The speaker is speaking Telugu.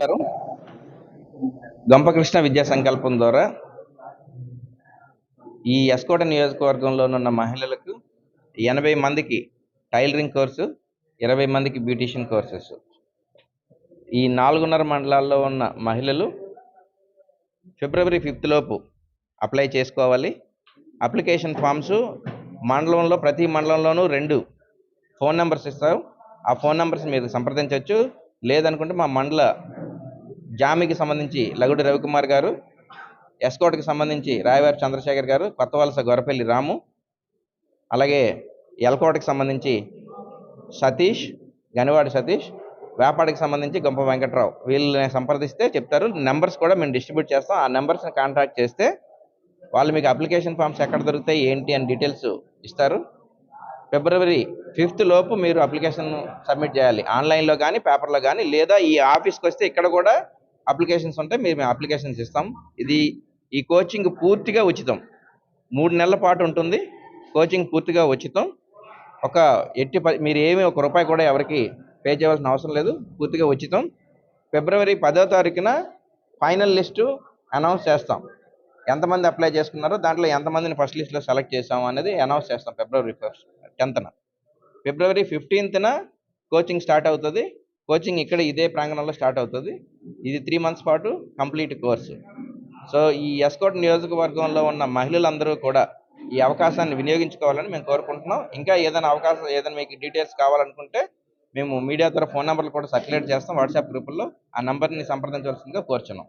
నమస్కారం గంపకృష్ణ విద్యా సంకల్పం ద్వారా ఈ ఎస్కోట నియోజకవర్గంలో ఉన్న మహిళలకు ఎనభై మందికి టైలరింగ్ కోర్సు ఇరవై మందికి బ్యూటీషియన్ కోర్సెస్. ఈ నాలుగున్నర మండలాల్లో ఉన్న మహిళలు ఫిబ్రవరి ఫిఫ్త్ లోపు అప్లై చేసుకోవాలి. అప్లికేషన్ ఫామ్స్ మండలంలో ప్రతి మండలంలోనూ రెండు ఫోన్ నెంబర్స్ ఇస్తాం ఆ ఫోన్ నెంబర్స్ మీరు సంప్రదించవచ్చు లేదనుకుంటే మా మండల జామికి సంబంధించి లగుడి రవికుమార్ గారు ఎస్కోట్కి సంబంధించి రాయవారి చంద్రశేఖర్ గారు కొత్త వలస గొరపల్లి రాము అలాగే ఎల్కోటకి సంబంధించి సతీష్ గనివాడి సతీష్ వేపాడికి సంబంధించి గొంప వెంకట్రావు. వీళ్ళని సంప్రదిస్తే చెప్తారు. నెంబర్స్ కూడా మేము డిస్ట్రిబ్యూట్ చేస్తాం. ఆ నెంబర్స్ని కాంటాక్ట్ చేస్తే వాళ్ళు మీకు అప్లికేషన్ ఫామ్స్ ఎక్కడ దొరుకుతాయి ఏంటి అని డీటెయిల్స్ ఇస్తారు. ఫిబ్రవరి ఫిఫ్త్ లోపు మీరు అప్లికేషన్ సబ్మిట్ చేయాలి. ఆన్లైన్లో కానీ పేపర్లో కానీ లేదా ఈ ఆఫీస్కి వస్తే ఇక్కడ కూడా అప్లికేషన్స్ ఉంటాయి మేము అప్లికేషన్స్ ఇస్తాం. ఇది ఈ కోచింగ్ పూర్తిగా ఉచితం. మూడు నెలల పాటు ఉంటుంది. కోచింగ్ పూర్తిగా ఉచితం. ఒక ఎట్టి మీరు ఏమి ఒక రూపాయి కూడా ఎవరికి పే చేయవలసిన అవసరం లేదు. పూర్తిగా ఉచితం. ఫిబ్రవరి పదో తారీఖున ఫైనల్ లిస్టు అనౌన్స్ చేస్తాం. ఎంతమంది అప్లై చేసుకున్నారో దాంట్లో ఎంతమందిని ఫస్ట్ లిస్ట్లో సెలెక్ట్ చేసాము అనేది అనౌన్స్ చేస్తాం ఫిబ్రవరి ఫస్ట్ టెన్త్న. ఫిబ్రవరి ఫిఫ్టీన్త్న కోచింగ్ స్టార్ట్ అవుతుంది. కోచింగ్ ఇక్కడ ఇదే ప్రాంగణంలో స్టార్ట్ అవుతుంది. ఇది త్రీ మంత్స్ పాటు కంప్లీట్ కోర్సు. సో ఈ ఎస్కోట్ నియోజకవర్గంలో ఉన్న మహిళలందరూ కూడా ఈ అవకాశాన్ని వినియోగించుకోవాలని మేము కోరుకుంటున్నాం. ఇంకా ఏదైనా అవకాశం ఏదైనా మీకు డీటెయిల్స్ కావాలనుకుంటే మేము మీడియా ద్వారా ఫోన్ నెంబర్లు కూడా సర్క్యులేట్ చేస్తాం. వాట్సాప్ గ్రూపుల్లో ఆ నెంబర్ని సంప్రదించవలసిందిగా కోరుచున్నాం.